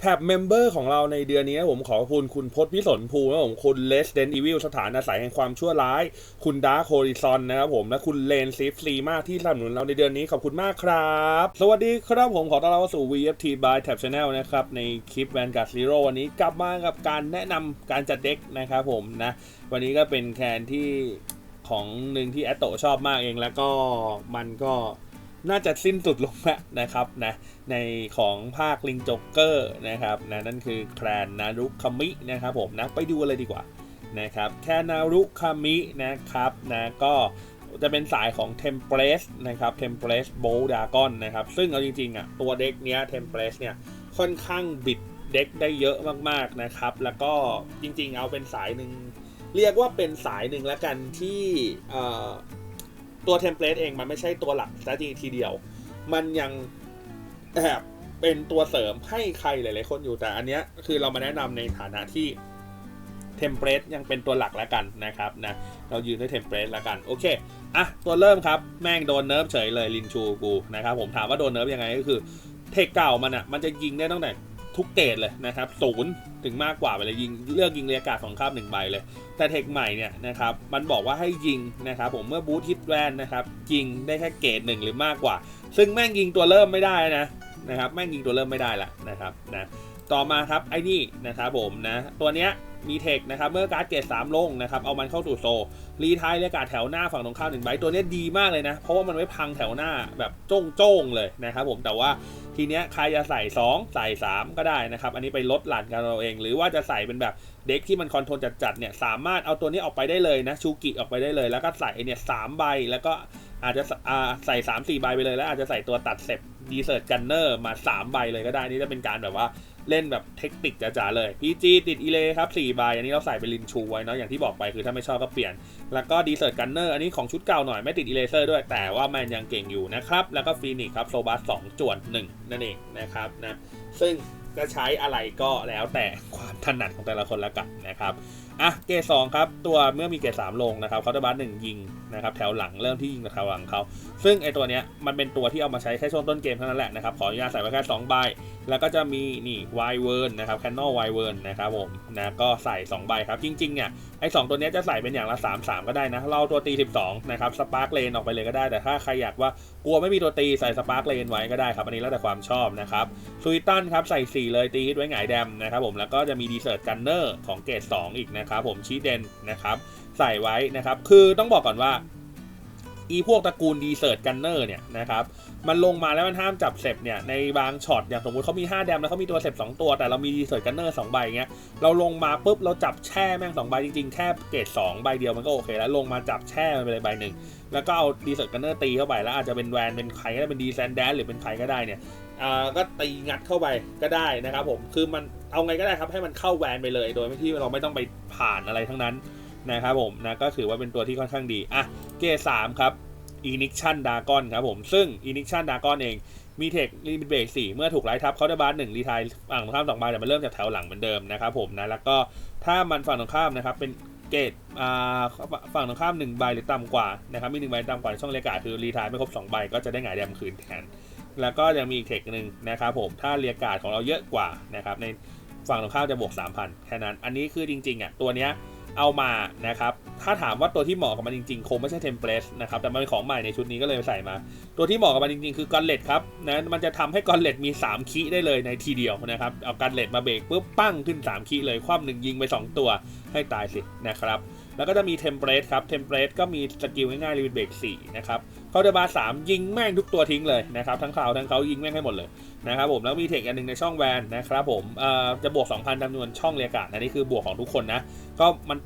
แท็บเมมเบอร์ของเราในเดือนนี้ผมขอบคุณคุณพจน์พิสนภูมินะครับผมคุณเลสเดนอีวิลสถานอาศัยแห่งความชั่วร้าย คุณดาร์คโฮริซอนนะครับผมและคุณเลนซิฟซีมาที่สนับสนุนเราในเดือนนี้ขอบคุณมากครับ สวัสดีครับผมขอต้อนรับสู่ VFT by Tab Channel นะครับ ในคลิป Vanguard Zero วันนี้กลับมากับการแนะนำการจัดเด็กนะครับผมนะ วันนี้ก็เป็นแคนที่ของหนึ่งที่แอตโตชอบมากเองแล้วก็มันก็ น่าจะสิ้นสุดลงแล้วนะครับนะในของภาคลิงจ็อกเกอร์นะครับนะนั่นคือแคลนนารุคามินะครับผมนะไปดูเลยดีกว่านะครับแคลนนารุคามินะครับนะก็จะเป็นสายของ t e m p l a t e นะครับ t e m p l a t e b o l d a g o n นะครับ ซึ่งเอาจริงๆอะตัวเด็กเนี้ย t e m p l a t e เนี่ยค่อนข้างบิดเด็กได้เยอะมากๆนะครับ แล้วก็จริงๆเอาเป็นสายหนึ่ง เรียกว่าเป็นสายหนึ่งแล้วกันที่ ตัวเทมเพลตเองมันไม่ใช่ตัวหลักซะทีทีเดียว มันยังแอบเป็นตัวเสริมให้ใครหลายๆคนอยู่แต่อันเนี้ยคือเรามาแนะนำในฐานะที่เทมเพลตยังเป็นตัวหลักแล้วกันนะครับนะเรายืนด้วยเทมเพลตแล้วกันโอเคอะตัวเริ่มครับแม่งโดนเนิร์ฟเฉยเลยลินชูกูนะครับผมถามว่าโดนเนิร์ฟยังไงก็คือเทคเก่ามันอะมันจะยิงได้ตั้งแต่ ทุกเกรดเลยนะครับศูนย์ถึงมากกว่าไปเลยยิงเลือกยิงเรียกการของข้ามหนึ่งใบเลย แต่เทคใหม่เนี่ยนะครับมันบอกว่าให้ยิงนะครับผมเมื่อบูทฮิตแวนนะครับยิงได้แค่เกรดหนึ่งหรือมากกว่า ซึ่งแม่งยิงตัวเริ่มไม่ได้นะนะครับแม่งยิงตัวเริ่มไม่ได้ละนะครับนะต่อมาครับไอ้นี่นะครับผมนะตัวเนี้ย มีเทคนะครับ เมื่อการ์ดเกรด3ลงนะครับ เอามันเข้าสู่โซ รีไทายเรียการแถวหน้าฝั่งตรงข้ามหนึ่งใบ ตัวนี้ดีมากเลยนะ เพราะว่ามันไม่พังแถวหน้าแบบโจ้งๆเลยนะครับผม แต่ว่าทีเนี้ยใครจะใส่ 2 ใส่ 3 ก็ได้นะครับ อันนี้ไปลดหลั่นกันเราเอง หรือว่าจะใส่เป็นแบบเด็กที่มันคอนโทรลจัดๆเนี่ย สามารถเอาตัวนี้ออกไปได้เลยนะ ชูกิออกไปได้เลย แล้วก็ใส่เนี่ยสามใบ แล้วก็อาจจะใส่3ามสี่ใบไปเลย แล้วอาจจะใส่ตัวตัดเสพดีเซอร์กันเนอร์มา 3 ใบเลยก็ได้ นี่จะเป็นการแบบว่า เล่นแบบเทคนิคจ๋าๆเลยพีจีติดอีเลครับ4ใบอันนี้เราใส่เป็นลินชูไว้เนาะอย่างที่บอกไปคือถ้าไม่ชอบก็เปลี่ยน แล้วก็ดีเซอร์กันเนอร์อันนี้ของชุดเก่าหน่อยไม่ติดอีเลเซอร์ด้วย แต่ว่ามันยังเก่งอยู่นะครับ แล้วก็ฟีนิกครับโซบัสสองจวน1นั่นเองนะครับนะซึ่งจะใช้อะไรก็แล้วแต่ความถนัดของแต่ละคนละกันนะครับ อะเกรดสองครับ ตัวเมื่อมีเกรดสามลงนะครับเขาจะบัสหนึ่งยิงนะครับแถวหลังเริ่มที่ยิงแถวหลังเขาซึ่งไอตัวเนี้ยมันเป็นตัวที่เอามาใช้แค่ช่วงต้นเกมเท่านั้นแหละนะครับขออนุญาตใส่ไว้แค่2ใบแล้วก็จะมีนี่ไวเวิร์นนะครับแคนนอลไวเวิร์นนะครับผมนะก็ใส่2ใบครับจริงๆเนี่ยไอสองตัวเนี้ยจะใส่เป็นอย่างละ3 3ก็ได้นะเราตัวตี12นะครับสปาร์กเลนออกไปเลยก็ได้แต่ถ้าใครอยากว่ากลัวไม่มีตัวตีใส่สปาร์กเลนไว้ก็ได้ครับอันนี้แล้วแต่ความชอบนะครับซูอิตันครับใส่4เลยตีฮิตไว้หงายแดมนะครับผมแล้วก็จะมีดีเซิร์ตกันเนอร์ของเกรด2อีกนะครับผมชีเดนนะครับใส่ไว้นะครับ คือต้องบอกก่อนว่าอีพวกตระกูลดีเซิร์ตกันเนอร์เนี่ยนะครับมันลงมาแล้วมันห้ามจับเสพเนี่ยในบางช็อตอย่างสมมติเขามี 5 แดมแล้วเขามีตัวเสพ2ตัวแต่เรามีดีเซิร์ตกันเนอร์2ใบเงี้ยเราลงมาปุ๊บเราจับแช่แม่ง2ใบจริงๆแค่เกรด2ใบเดียวมันก็โอเคแล้วลงมาจับแช่มันไปเลยใบหนึ่งแล้วก็เอาดีเซิร์ตกันเนอร์ตีเข้าไปแล้วอาจจะเป็นแวนเป็นใครก็ได้เป็นดีแซนแดนหรือเป็นใครก็ได้เนี่ยอ่าก็ตีงัดเข้าไปก็ได้นะครับผมคือมัน เอาไงก็ได้ครับให้มันเข้าแวนไปเลย โดยที่เราไม่ต้องไปผ่านอะไรทั้งนั้นนะครับผมนะก็ถือว่าเป็นตัวที่ค่อนข้างดีอะเกสามครับ Ignition Dragon ครับผมซึ่ง Ignition Dragon เองมีเทคลิมิตเบรก4เมื่อถูกไล่ทับเขาได้บาร์หนึ่งรีไทายฝั่งตรงข้ามสองใบแต่มันเริ่มจากแถวหลังเหมือนเดิมนะครับผมนะแล้วก็ถ้ามันฝั่งตรงข้ามนะครับเป็นเกตอ่าฝั่งตรงข้าม1ใบหรือต่ำกว่านะครับมี1ใบต่ำกว่าในช่องเลกาคือรีไทายไม่ครบ2ใบก็จะได้หงายแดมคืนแทนแล้วก็ยังมีอีกเทคหนึ่งนะครับผมถ้าเรียกาดของเราเยอะกว่านะครับใน ฝั่งตรงข้ามจะบวก 3,000 แค่นั้น อันนี้คือจริงๆอะตัวเนี้ยเอามานะครับ ถ้าถามว่าตัวที่เหมาะกับมันจริงๆ คงไม่ใช่เทมเพลตนะครับ แต่มันเป็นของใหม่ในชุดนี้ก็เลยใส่มา ตัวที่เหมาะกับมันจริงๆ คือกอนเลตครับนะมันจะทำให้กอนเลตมี 3 คีได้เลยในทีเดียวนะครับ เอากอนเลตมาเบรกปุ๊บปั้งขึ้น 3 คีเลย คว่ำหนึ่งยิงไป 2 ตัวให้ตายสินะครับ แล้วก็จะมีเทมเพลตครับ เทมเพลตก็มีสกิลง่ายๆรีวิเบรก4นะครับเขาจะบาสามยิงแม่งทุกตัวทิ้งเลยนะครับ ทั้งเขาทั้งเขายิงแม่งให้หมดเลย นะครับผมแล้วมีเทคอันหนึ่งในช่องแวนนะครับผมจะบวก 2,000จำนวนช่องเรียกาศอันนี้คือบวกของทุกคนนะ ก็มัน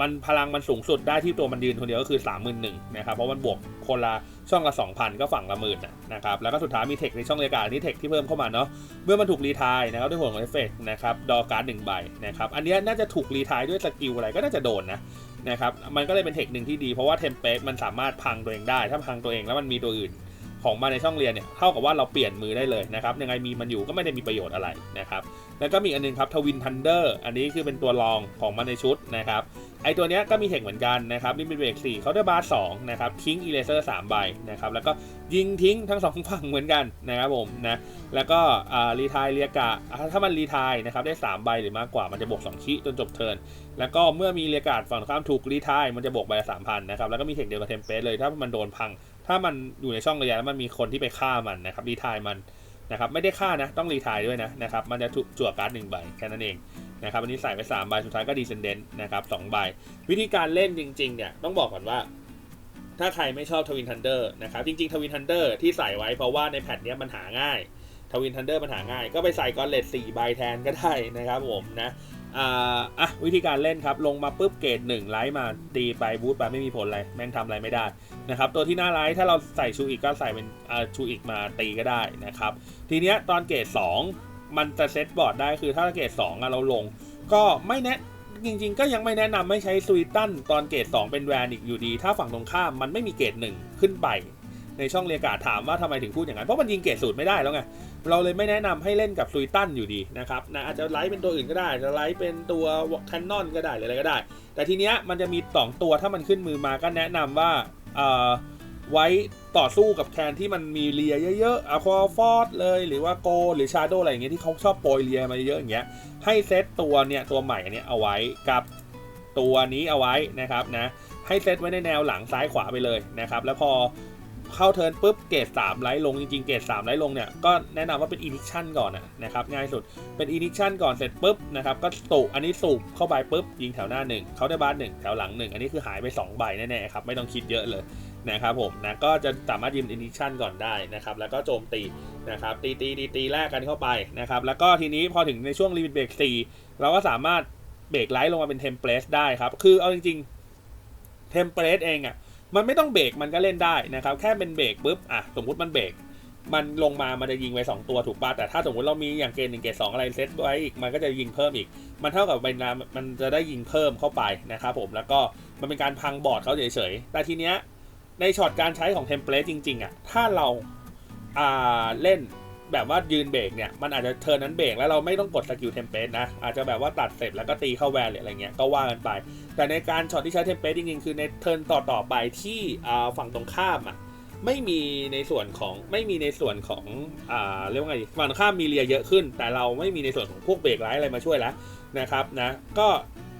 มันพลังมันสูงสุดได้ที่ตัวมันยืนคนเดียวก็คือ 3 1 0 0 0นะครับเพราะมันบวกคนละช่องละ 2,000 ก็ฝั่งละหมื่นนะครับแล้วก็สุดท้ายมีเทคในช่องเรียกาศนี่เทคที่เพิ่มเข้ามาเนาะเมื่อมันถูกรีทายนะครับด้วยผลของเอฟเฟกนะครับดอการ์ดหนึ่งใบนะครับอันนี้น่าจะถูกรีทายด้วยสกิลอะไรก็น่าจะโดนนะนะครับมันก็เลยเป็นเทคหนึ่งที่ดีเพราะว่าเทมเพลตมันสามารถพังตัวเองได้ ถ้าพังตัวเองแล้วมันมีตัวอื่น ของมาในช่องเรียนเนี่ยเท่ากับว่าเราเปลี่ยนมือได้เลยนะครับยังไงมีมันอยู่ก็ไม่ได้มีประโยชน์อะไรนะครับแล้วก็มีอันนึงครับทวินทันเดอร์อันนี้คือเป็นตัวรองของมันในชุดนะครับไอตัวเนี้ยก็มีเทคเหมือนกันนะครับลิมิตเบรก4เคาน์เตอร์บาร์สนะครับทิ้งอีเลเซอร์3ใบนะครับแล้วก็ยิงทิ้งทั้งสองฝั่งเหมือนกันนะครับผมนะแล้วก็รีทายเรียกะถ้ามันรีทายนะครับได้3ใบหรือมากกว่ามันจะบวก2คิจนจบเทิร์นแล้วก็เมื่อมีเรียกาฝั่งข้ามถูกรีทายมันจะบวกใบละสามพันนะครับแล้วก็มีเทคเดียวกับเทมเพสเลยถ้ามันโดนพัง ถ้ามันอยู่ในช่องระยะแล้วมันมีคนที่ไปฆ่ามันนะครับรีทายมันนะครับไม่ได้ฆ่านะต้องรีทายด้วยนะนะครับมันจะถูกจั่วการ์ดหนึ่งใบแค่นั้นเองนะครับอันนี้ใส่ไป3ใบสุดท้ายก็ดีเซนเดนต์นะครับสองใบวิธีการเล่นจริงๆเนี่ยต้องบอกก่อนว่า ถ้าใครไม่ชอบทวินทันเดอร์นะครับจริงๆทวินทันเดอร์ที่ใส่ไว้เพราะว่าในแพทเนี้ยมันหาง่ายทวินทันเดอร์มันหาง่าย ก็ไปใส่กอนเลตสี่ใบแทนก็ได้นะครับผมนะ อะวิธีการเล่นครับ ลงมาปุ๊บเกรดหนึ่งไลท์มาตีไปบูทไปไม่มีผลอะไรแม่งทำอะไรไม่ได้นะครับตัวที่หน้าไลท์ถ้าเราใส่ชูอีกก็ใส่เป็นชูอีกมาตีก็ได้นะครับ ทีเนี้ยตอนเกรด2 มันจะเซตบอร์ดได้คือถ้าเกรด2อะเราลง ก็ไม่แนะจริงๆ ก็ยังไม่แนะนำไม่ใช้ซุยตันตอนเกรด2 เป็นแวนอีกอยู่ดี ถ้าฝั่งตรงข้ามมันไม่มีเกรด1 ขึ้นไป ในช่องเรียกาถามว่าทำไมถึงพูดอย่างนั้นเพราะมันยิงเกรดสูตรไม่ได้แล้วไง เราเลยไม่แนะนำให้เล่นกับซุยตันอยู่ดีนะครับนะอาจจะไลท์เป็นตัวอื่นก็ได้จะไลท์เป็นตัวแคนนอนก็ได้หรืออะไรก็ได้ แต่ทีเนี้ยมันจะมี 2 ตัวถ้ามันขึ้นมือมาก็แนะนำว่าเอ่อไว้ต่อสู้กับแคนที่มันมีเลียเยอะๆอะควาฟอร์ดเลยหรือว่าโก หรือชาโดอะไรอย่างเงี้ยที่เขาชอบโปรยเลียมาเยอะอย่างเงี้ยให้เซตตัวเนี่ยตัวใหม่อันนี้เอาไว้กับตัวนี้เอาไว้นะครับนะให้เซตไว้ในแนวหลังซ้ายขวาไปเลยนะครับแล้วพอ เข้าเทิร์นปุ๊บเกรด3ไลท์ลงจริงๆเกรด3ไลท์ลงเนี่ยก็แนะนำว่าเป็นอินิชันก่อนนะครับง่ายสุดเป็นอินิชันก่อนเสร็จปุ๊บนะครับก็สูบอันนี้สูบเข้าไปปุ๊บยิงแถวหน้า1เขาได้บ้าหนึ่งแถวหลัง 1 อันนี้คือหายไป2ใบแน่ๆครับไม่ต้องคิดเยอะเลยนะครับผมนะก็จะสามารถยิงอินิชันก่อนได้นะครับแล้วก็โจมตีนะครับตีตีตีตีแรกกันเข้าไปนะครับแล้วก็ทีนี้พอถึงในช่วงลิมิตเบรก4เราก็สามารถเบรกไลท์ลงมาเป็นเทมเพลสได้ครับคือเอาจริงๆเทมเพลสเองอะ่ะ มันไม่ต้องเบรกมันก็เล่นได้นะครับ แค่เป็นเบรกปุ๊บอะสมมุติมันเบรกมันลงมามันจะยิงไว้2ตัวถูกป่ะแต่ถ้าสมมติเรามีอย่างเกณฑ์หนึ่งเกณฑ์สองอะไรเซตไว้อีกมันก็จะยิงเพิ่มอีก มันเท่ากับเวลามันจะได้ยิงเพิ่มเข้าไปนะครับผมแล้วก็มันเป็นการพังบอร์ดเขาเฉยๆแต่ทีเนี้ยในช็อตการใช้ของเทมเพลตจริงๆอะถ้าเราอ่าเล่น แบบว่ายืนเบรกเนี่ยมันอาจจะเทิร์นนั้นเบรกแล้วเราไม่ต้องกดสกิลเทมเพลตนะ อาจจะแบบว่าตัดเสร็จแล้วก็ตีเข้าแวนหรืออะไรเงี้ยก็ว่ากันไป แต่ในการช็อตที่ใช้เทมเพลตจริงๆคือในเทิร์นต่อต่อไปที่ฝั่งตรงข้ามอะไม่มีในส่วนของไม่มีในส่วนของอ่าเรียกว่าไงฝั่งตรงข้ามมีเรียเยอะขึ้น แต่เราไม่มีในส่วนของพวกเบรกไลท์อะไรมาช่วยแล้วนะครับนะก็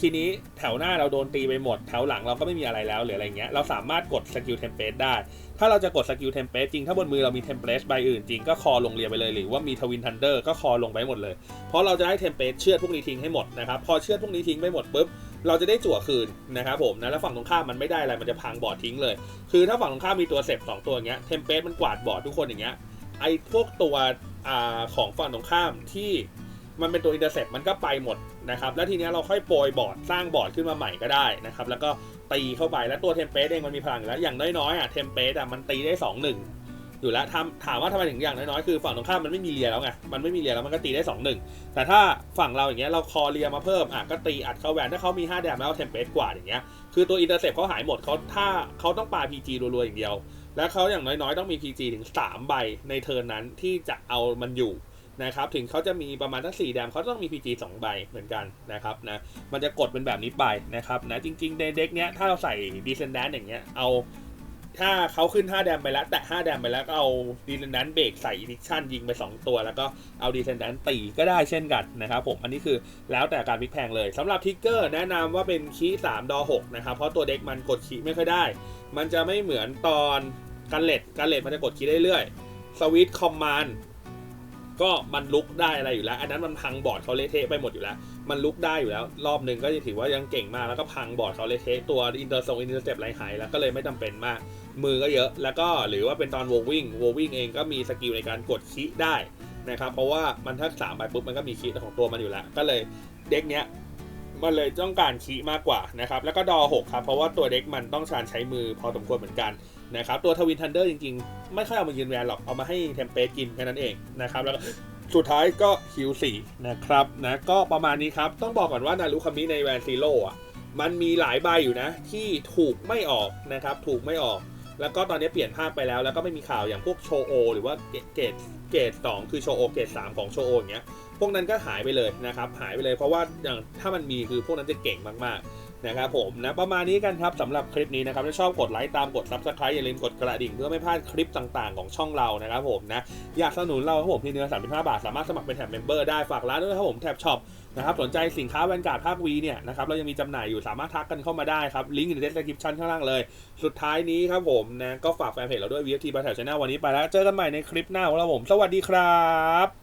ทีนี้แถวหน้าเราโดนตีไปหมด แถวหลังเราก็ไม่มีอะไรแล้วหรืออะไรเงี้ยเราสามารถกดสกิลเทมเพลตได้ ถ้าเราจะกดสกิลเทมเพลตจริง ถ้าบนมือเรามีเทมเพลตใบอื่นจริงก็คอลงเรียไปเลยหรือว่ามีทวินทันเดอร์ก็คอลงไปหมดเลย เพราะเราจะได้เทมเพลตเชือดพวกนี้ทิ้งให้หมดนะครับพอเชือดพวกนี้ทิ้งไปหมดปุ๊บเราจะได้จั่วคืนนะครับผมนะแล้วฝั่งตรงข้ามมันไม่ได้อะไรมันจะพังบอร์ดทิ้งเลย คือถ้าฝั่งตรงข้ามมีตัวเซฟสองตัวอย่างเงี้ยเทมเพลตมันกวาดบอร์ดทุกคนอย่างเงี้ยไอพวกตัวอ่าของฝั่งตรงข้ามที่มันเป็นตัวอินเตอร์เซปมันก็ไปหมด นะครับแล้วทีนี้เราค่อยโปรยบอร์ดสร้างบอร์ดขึ้นมาใหม่ก็ได้นะครับแล้วก็ตีเข้าไปแล้วตัวเทมเพลตเองมันมีพลังอยู่แล้วอย่างน้อยๆอะเทมเพลตอะมันตีได้ 2 1 อยู่แล้วทำถามว่าทำไมถึงอย่างน้อยๆคือฝั่งตรงข้ามมันไม่มีเรียแล้วไงมันไม่มีเรียแล้วมันก็ตีได้ 2 1 แต่ถ้าฝั่งเราอย่างเงี้ยเราคอเรียมาเพิ่มอะก็ตีอัดเข้าแวนถ้าเขามี5แดมแล้วเทมเพลตกว่าอย่างเงี้ยคือตัวอินเตอร์เซปเขาหายหมดเขาถ้าเขาต้องปา PG รัวๆอย่างเดียว แล้วเขาอย่างน้อยๆ ต้องมี PG ถึง 3 ใบในเทิร์นนั้นที่จะเอามันอยู่ นะครับถึงเขาจะมีประมาณทั้ง4แดมเขาต้องมี PG 2 ใบเหมือนกันนะครับนะมันจะกดเป็นแบบนี้ไปนะครับนะจริงๆในเด็กเนี้ยถ้าเราใส่ดีเซนแดนอย่างเงี้ยเอาถ้าเขาขึ้น 5 แดมไปแล้ว แตะ5แดมไปแล้วก็เอาดีเซนแดนเบรกใส่อินิชั่นยิงไป 2 ตัว แล้วก็เอาดีเซนแดนตีก็ได้เช่นกันนะครับผมอันนี้คือแล้วแต่การพลิกแพงเลยสำหรับทิกเกอร์แนะนำว่าเป็นคีย์3ดอ6นะครับ เพราะตัวเด็กมันกดคีไม่ค่อยได้ มันจะไม่เหมือนตอนกันเลดกันเลดมันจะกดคีได้เรื่อยสวิตคอมมานด์ ก็มันลุกได้อะไรอยู่แล้ว อันนั้นมันพังบอร์ดเขาเละเทะไปหมดอยู่แล้ว มันลุกได้อยู่แล้ว รอบหนึ่งก็จะถือว่ายังเก่งมากแล้วก็พังบอร์ดเขาเละเทะตัวอินเตอร์ซงอินเตอร์เซปไรหายแล้วก็เลยไม่จำเป็นมาก มือก็เยอะ แล้วก็หรือว่าเป็นตอนโววิ่งโววิ่งเองก็มีสกิลในการกดคีได้นะครับเพราะว่ามันถ้าสามใบปุ๊บมันก็มีคีของตัวมันอยู่แล้ว ก็เลยเด็กเนี้ยมันเลยต้องการคีมากกว่านะครับ แล้วก็ดอ6ครับ เพราะว่าตัวเด็กมันต้องการใช้มือพอสมควรเหมือนกัน นะครับตัวทวินทันเดอร์จริงๆ ไม่ค่อยเอามายืนแวนหรอกเอามาให้เทมเปสกินแค่นั้นเองนะครับแล้วสุดท้ายก็ฮิวสี่นะครับนะก็ประมาณนี้ครับต้องบอกก่อนว่านารุคามิในแวนซีโร่อะมันมีหลายใบอยู่นะ ที่ถูกไม่ออกนะครับถูกไม่ออก แล้วก็ตอนนี้เปลี่ยนภาคไปแล้วแล้วก็ไม่มีข่าวอย่างพวกโชโอหรือว่าเกเกรดเกรดสองคือโชโอเกรดสามของโชโออย่างเงี้ยพวกนั้นก็หายไปเลยนะครับหายไปเลยเพราะว่าอย่างถ้ามันมีคือพวกนั้นจะเก่งมากๆ นะครับผมนะประมาณนี้กันครับสำหรับคลิปนี้นะครับถ้าชอบกดไลค์ตามกด subscribe อย่าลืมกดกระดิ่งเพื่อไม่พลาดคลิปต่างๆของช่องเรานะครับผมนะอยากสนับสนุนเราครับผมที่เนื้อ35 บาท สามารถสมัครเป็นแท็บเมมเบอร์ได้ฝากร้านด้วยครับผมแท็บช็อปนะครับสนใจสินค้าแวนการ์ดภาควีเนี่ยนะครับเรายังมีจำหน่ายอยู่สามารถทักกันเข้ามาได้ครับลิงก์อยู่ใน description ข้างล่างเลย สุดท้ายนี้ครับผมนะก็ฝากแฟนเพจเราด้วย VFT บัตรแถวช n แนลวันนี้ไปแล้วเจอกันใหม่ในคลิปหน้าของเราผม สวัสดีครับ